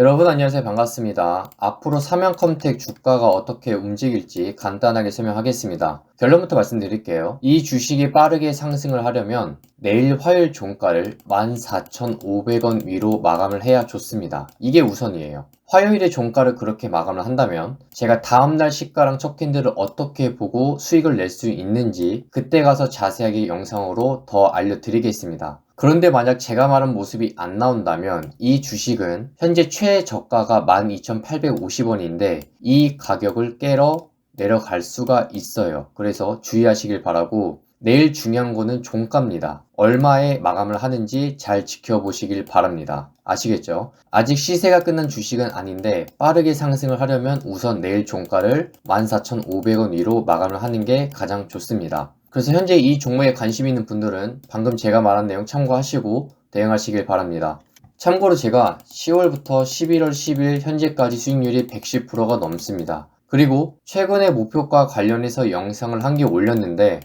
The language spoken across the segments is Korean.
여러분 안녕하세요 반갑습니다. 앞으로 삼양컴텍 주가가 어떻게 움직일지 간단하게 설명하겠습니다. 결론부터 말씀드릴게요. 이 주식이 빠르게 상승을 하려면 내일 화요일 종가를 14,500원 위로 마감을 해야 좋습니다. 이게 우선이에요. 화요일에 종가를 그렇게 마감을 한다면 제가 다음날 시가랑 첫 캔들을 어떻게 보고 수익을 낼 수 있는지 그때 가서 자세하게 영상으로 더 알려드리겠습니다. 그런데 만약 제가 말한 모습이 안 나온다면 이 주식은 현재 최저가가 12,850원인데 이 가격을 깨러 내려갈 수가 있어요. 그래서 주의하시길 바라고 내일 중요한 거는 종가입니다. 얼마에 마감을 하는지 잘 지켜보시길 바랍니다. 아시겠죠? 아직 시세가 끝난 주식은 아닌데 빠르게 상승을 하려면 우선 내일 종가를 14,500원 위로 마감을 하는 게 가장 좋습니다. 그래서 현재 이 종목에 관심 있는 분들은 방금 제가 말한 내용 참고하시고 대응하시길 바랍니다. 참고로 제가 10월부터 11월 10일 현재까지 수익률이 110%가 넘습니다. 그리고 최근에 목표가 관련해서 영상을 한 개 올렸는데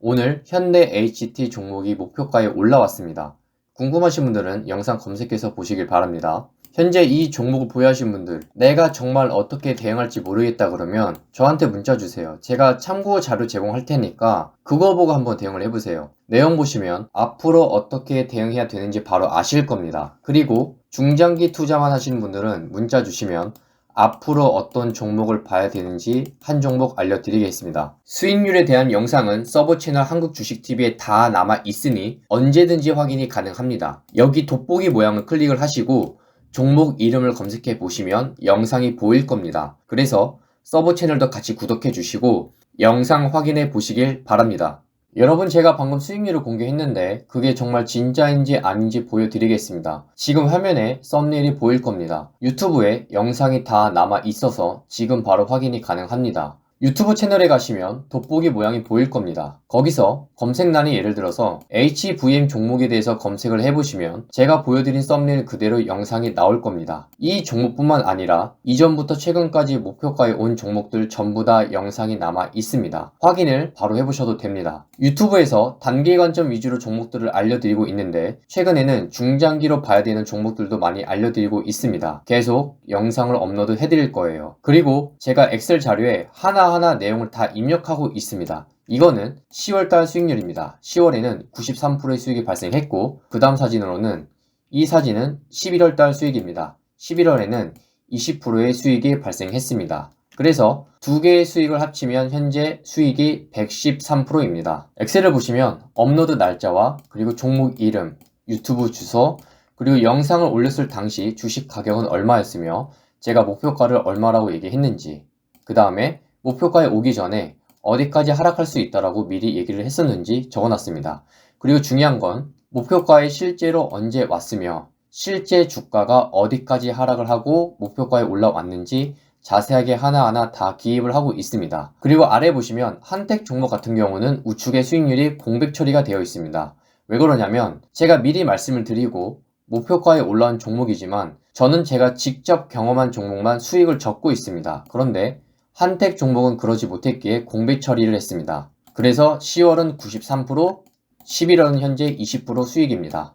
오늘 현대 HT 종목이 목표가에 올라왔습니다. 궁금하신 분들은 영상 검색해서 보시길 바랍니다. 현재 이 종목을 보유하신 분들, 내가 정말 어떻게 대응할지 모르겠다 그러면 저한테 문자 주세요. 제가 참고 자료 제공할 테니까 그거 보고 한번 대응을 해보세요. 내용 보시면 앞으로 어떻게 대응해야 되는지 바로 아실 겁니다. 그리고 중장기 투자만 하시는 분들은 문자 주시면 앞으로 어떤 종목을 봐야 되는지 한 종목 알려드리겠습니다. 수익률에 대한 영상은 서버 채널 한국주식TV에 다 남아 있으니 언제든지 확인이 가능합니다. 여기 돋보기 모양을 클릭을 하시고 종목 이름을 검색해 보시면 영상이 보일 겁니다. 그래서 서버 채널도 같이 구독해 주시고 영상 확인해 보시길 바랍니다. 여러분 제가 방금 수익률을 공개했는데 그게 정말 진짜인지 아닌지 보여드리겠습니다. 지금 화면에 썸네일이 보일 겁니다. 유튜브에 영상이 다 남아 있어서 지금 바로 확인이 가능합니다. 유튜브 채널에 가시면 돋보기 모양이 보일 겁니다. 거기서 검색란에 예를 들어서 HVM 종목에 대해서 검색을 해보시면 제가 보여드린 썸네일 그대로 영상이 나올 겁니다. 이 종목뿐만 아니라 이전부터 최근까지 목표가에 온 종목들 전부 다 영상이 남아 있습니다. 확인을 바로 해보셔도 됩니다. 유튜브에서 단기 관점 위주로 종목들을 알려드리고 있는데 최근에는 중장기로 봐야 되는 종목들도 많이 알려드리고 있습니다. 계속 영상을 업로드 해드릴 거예요. 그리고 제가 엑셀 자료에 하나 하나 내용을 다 입력하고 있습니다. 이거는 10월달 수익률입니다. 10월에는 93%의 수익이 발생했고 그 다음 사진으로는 이 사진은 11월달 수익입니다. 11월에는 20%의 수익이 발생했습니다. 그래서 두 개의 수익을 합치면 현재 수익이 113%입니다. 엑셀을 보시면 업로드 날짜와 그리고 종목 이름, 유튜브 주소, 그리고 영상을 올렸을 당시 주식 가격은 얼마였으며 제가 목표가를 얼마라고 얘기했는지 그 다음에 목표가에 오기 전에 어디까지 하락할 수 있다라고 미리 얘기를 했었는지 적어놨습니다. 그리고 중요한 건 목표가에 실제로 언제 왔으며 실제 주가가 어디까지 하락을 하고 목표가에 올라왔는지 자세하게 하나하나 다 기입을 하고 있습니다. 그리고 아래 보시면 한택 종목 같은 경우는 우측의 수익률이 공백 처리가 되어 있습니다. 왜 그러냐면 제가 미리 말씀을 드리고 목표가에 올라온 종목이지만 저는 제가 직접 경험한 종목만 수익을 적고 있습니다. 그런데 한택 종목은 그러지 못했기에 공백 처리를 했습니다. 그래서 10월은 93%, 11월은 현재 20% 수익입니다.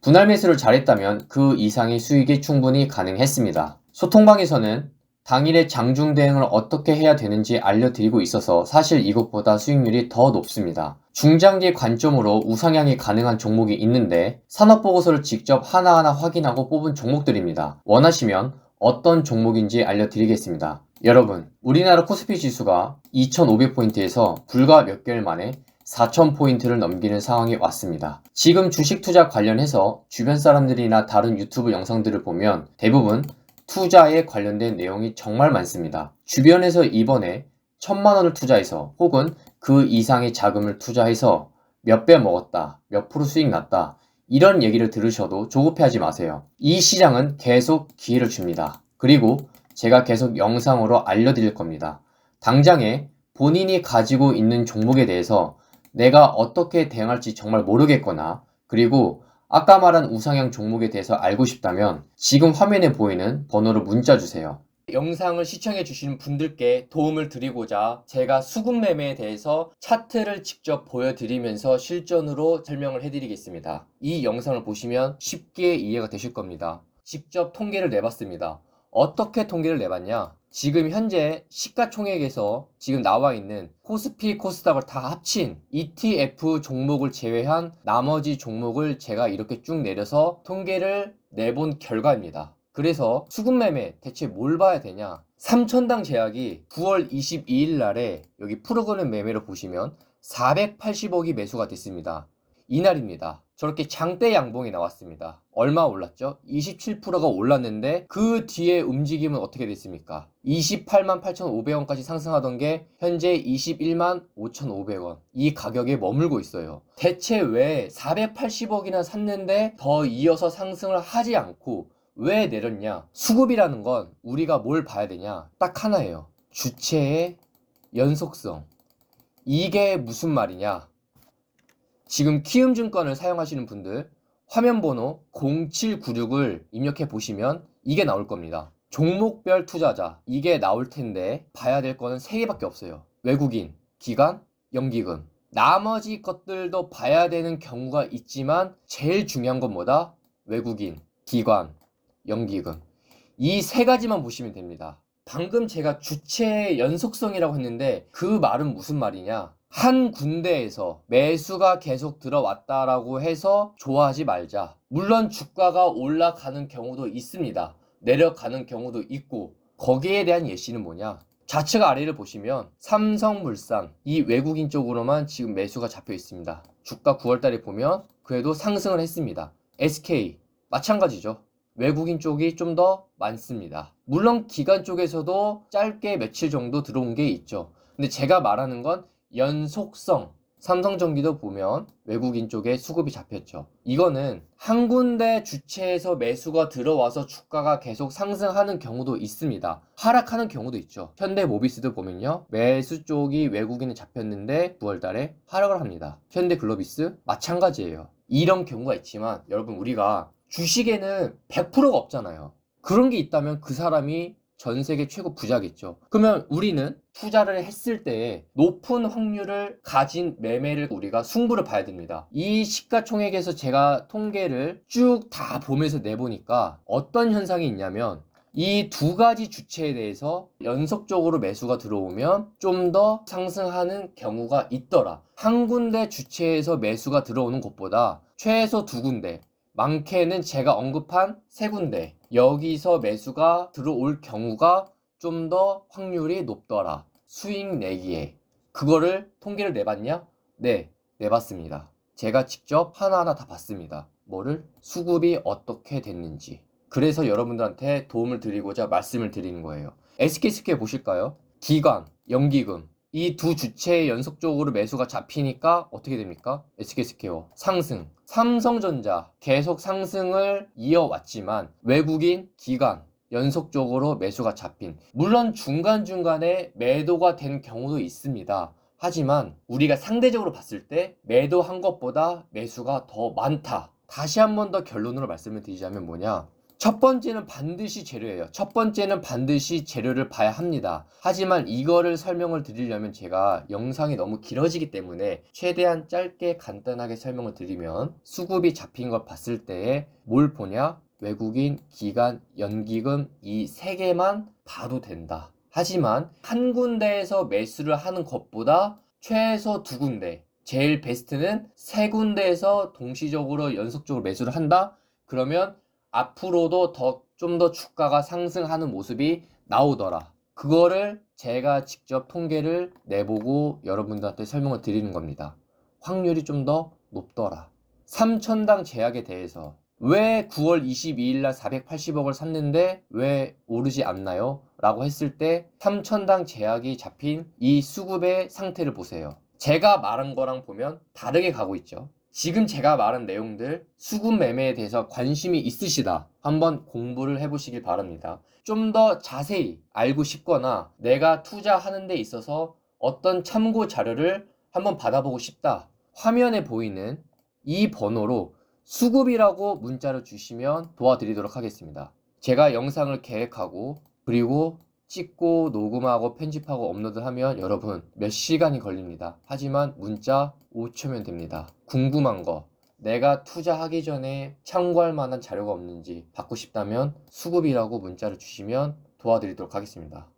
분할 매수를 잘했다면 그 이상의 수익이 충분히 가능했습니다. 소통방에서는 당일의 장중 대응을 어떻게 해야 되는지 알려드리고 있어서 사실 이것보다 수익률이 더 높습니다. 중장기 관점으로 우상향이 가능한 종목이 있는데 산업보고서를 직접 하나하나 확인하고 뽑은 종목들입니다. 원하시면 어떤 종목인지 알려드리겠습니다. 여러분, 우리나라 코스피 지수가 2500포인트에서 불과 몇 개월 만에 4000포인트를 넘기는 상황이 왔습니다. 지금 주식 투자 관련해서 주변 사람들이나 다른 유튜브 영상들을 보면 대부분 투자에 관련된 내용이 정말 많습니다. 주변에서 이번에 천만 원을 투자해서 혹은 그 이상의 자금을 투자해서 몇 배 먹었다, 몇 프로 수익 났다, 이런 얘기를 들으셔도 조급해하지 마세요. 이 시장은 계속 기회를 줍니다. 그리고 제가 계속 영상으로 알려드릴 겁니다. 당장에 본인이 가지고 있는 종목에 대해서 내가 어떻게 대응할지 정말 모르겠거나 그리고 아까 말한 우상향 종목에 대해서 알고 싶다면 지금 화면에 보이는 번호로 문자 주세요. 영상을 시청해 주신 분들께 도움을 드리고자 제가 수급 매매에 대해서 차트를 직접 보여드리면서 실전으로 설명을 해드리겠습니다. 이 영상을 보시면 쉽게 이해가 되실 겁니다. 직접 통계를 내봤습니다. 어떻게 통계를 내봤냐? 지금 현재 시가총액에서 지금 나와 있는 코스피, 코스닥을 다 합친 ETF 종목을 제외한 나머지 종목을 제가 이렇게 쭉 내려서 통계를 내본 결과입니다. 그래서 수급 매매 대체 뭘 봐야 되냐? 3천당 제약이 9월 22일 날에 여기 프로그램 매매로 보시면 480억이 매수가 됐습니다. 이날입니다. 저렇게 장대 양봉이 나왔습니다. 얼마 올랐죠? 27%가 올랐는데 그 뒤에 움직임은 어떻게 됐습니까? 28만 8,500원까지 상승하던 게 현재 21만 5,500원. 이 가격에 머물고 있어요. 대체 왜 480억이나 샀는데 더 이어서 상승을 하지 않고 왜 내렸냐? 수급이라는 건 우리가 뭘 봐야 되냐? 딱 하나예요. 주체의 연속성. 이게 무슨 말이냐? 지금 키움증권을 사용하시는 분들 화면 번호 0796을 입력해 보시면 이게 나올 겁니다. 종목별 투자자 이게 나올 텐데 봐야 될 거는 3개밖에 없어요. 외국인, 기관, 연기금. 나머지 것들도 봐야 되는 경우가 있지만 제일 중요한 건 뭐다? 외국인, 기관, 연기금. 이 세 가지만 보시면 됩니다. 방금 제가 주체의 연속성이라고 했는데 그 말은 무슨 말이냐? 한 군데에서 매수가 계속 들어왔다라고 해서 좋아하지 말자. 물론 주가가 올라가는 경우도 있습니다. 내려가는 경우도 있고 거기에 대한 예시는 뭐냐? 좌측 아래를 보시면 삼성물산 이 외국인 쪽으로만 지금 매수가 잡혀 있습니다. 주가 9월달에 보면 그래도 상승을 했습니다. SK 마찬가지죠. 외국인 쪽이 좀 더 많습니다. 물론 기관 쪽에서도 짧게 며칠 정도 들어온 게 있죠. 근데 제가 말하는 건 연속성. 삼성전기도 보면 외국인 쪽에 수급이 잡혔죠. 이거는 한 군데 주체에서 매수가 들어와서 주가가 계속 상승하는 경우도 있습니다. 하락하는 경우도 있죠. 현대모비스도 보면요. 매수 쪽이 외국인에 잡혔는데 9월 달에 하락을 합니다. 현대글로비스 마찬가지예요. 이런 경우가 있지만 여러분 우리가 주식에는 100%가 없잖아요. 그런 게 있다면 그 사람이 전 세계 최고 부자겠죠. 그러면 우리는 투자를 했을 때 높은 확률을 가진 매매를 우리가 승부를 봐야 됩니다. 이 시가총액에서 제가 통계를 쭉 다 보면서 내보니까 어떤 현상이 있냐면 이 두 가지 주체에 대해서 연속적으로 매수가 들어오면 좀 더 상승하는 경우가 있더라. 한 군데 주체에서 매수가 들어오는 것보다 최소 두 군데, 많게는 제가 언급한 세 군데. 여기서 매수가 들어올 경우가 좀 더 확률이 높더라. 수익 내기에. 그거를 통계를 내봤냐? 네 내봤습니다. 제가 직접 하나하나 다 봤습니다. 뭐를? 수급이 어떻게 됐는지. 그래서 여러분들한테 도움을 드리고자 말씀을 드리는 거예요. SK스퀘어 보실까요? 기관, 연기금 이 두 주체의 연속적으로 매수가 잡히니까 어떻게 됩니까? SK스퀘어 상승 삼성전자 계속 상승을 이어왔지만 외국인 기관 연속적으로 매수가 잡힌 물론 중간중간에 매도가 된 경우도 있습니다. 하지만 우리가 상대적으로 봤을 때 매도한 것보다 매수가 더 많다. 다시 한 번 더 결론으로 말씀을 드리자면 뭐냐? 첫 번째는 반드시 재료예요. 첫 번째는 반드시 재료를 봐야 합니다. 하지만 이거를 설명을 드리려면 제가 영상이 너무 길어지기 때문에 최대한 짧게 간단하게 설명을 드리면 수급이 잡힌 걸 봤을 때에 뭘 보냐? 외국인, 기관, 연기금 이 세 개만 봐도 된다. 하지만 한 군데에서 매수를 하는 것보다 최소 두 군데, 제일 베스트는 세 군데에서 동시적으로 연속적으로 매수를 한다? 그러면 앞으로도 더 좀 더 주가가 상승하는 모습이 나오더라. 그거를 제가 직접 통계를 내보고 여러분들한테 설명을 드리는 겁니다. 확률이 좀 더 높더라. 3천당 제약에 대해서 왜 9월 22일 날 480억을 샀는데 왜 오르지 않나요? 라고 했을 때 3천당 제약이 잡힌 이 수급의 상태를 보세요. 제가 말한 거랑 보면 다르게 가고 있죠. 지금 제가 말한 내용들 수급 매매에 대해서 관심이 있으시다. 한번 공부를 해보시길 바랍니다. 좀 더 자세히 알고 싶거나 내가 투자하는 데 있어서 어떤 참고 자료를 한번 받아보고 싶다. 화면에 보이는 이 번호로 수급이라고 문자를 주시면 도와드리도록 하겠습니다. 제가 영상을 계획하고 그리고 찍고 녹음하고 편집하고 업로드하면 여러분 몇 시간이 걸립니다. 하지만 문자 5초면 됩니다. 궁금한 거 내가 투자하기 전에 참고할 만한 자료가 없는지 받고 싶다면 수급이라고 문자를 주시면 도와드리도록 하겠습니다.